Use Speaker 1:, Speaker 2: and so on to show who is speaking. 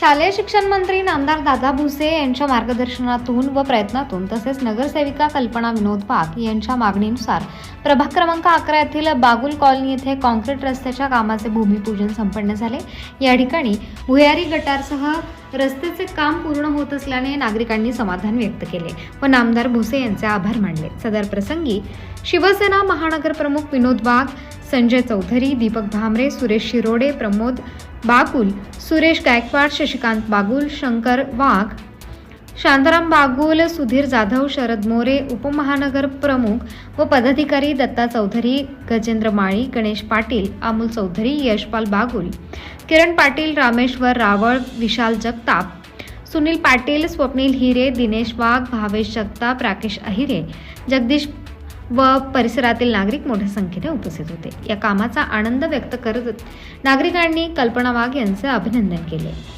Speaker 1: शालेय शिक्षण मंत्री नामदार दादा भुसे यांच्या मार्गदर्शनातून व प्रयत्नातून तसेच नगरसेविका कल्पना विनोद वाघ यांच्या मागणीनुसार प्रभाग क्रमांक अकरा येथील बागुल कॉलनी येथे कॉन्क्रीट रस्त्याच्या कामाचे भूमिपूजन संपन्न झाले. या ठिकाणी भुयारी गटारसह रस्त्याचे काम पूर्ण होत असल्याने नागरिकांनी समाधान व्यक्त केले व नामदार भुसे यांचे आभार मानले. सदर प्रसंगी शिवसेना महानगर प्रमुख विनोद वाघ संजय चौधरी दीपक भामरे सुरेश शिरोडे प्रमोद बाकुल सुरेश गायकवाड शशिकांत बागुल शंकर वाघ शांताराम बागुल सुधीर जाधव शरद मोरे उपमहानगर प्रमुख व पदाधिकारी दत्ता चौधरी गजेंद्र माळी गणेश पाटील अमोल चौधरी यशपाल बागुल किरण पाटील रामेश्वर रावळ विशाल जगताप सुनील पाटील स्वप्नील हिरे दिनेश वाघ भावेश जगताप राकेश अहिरे जगदीश व परिसरातील नागरिक मोठ्या संख्येने उपस्थित होते. या कामाचा आनंद व्यक्त करत नागरिकांनी कल्पना वाघ यांचे अभिनंदन केले.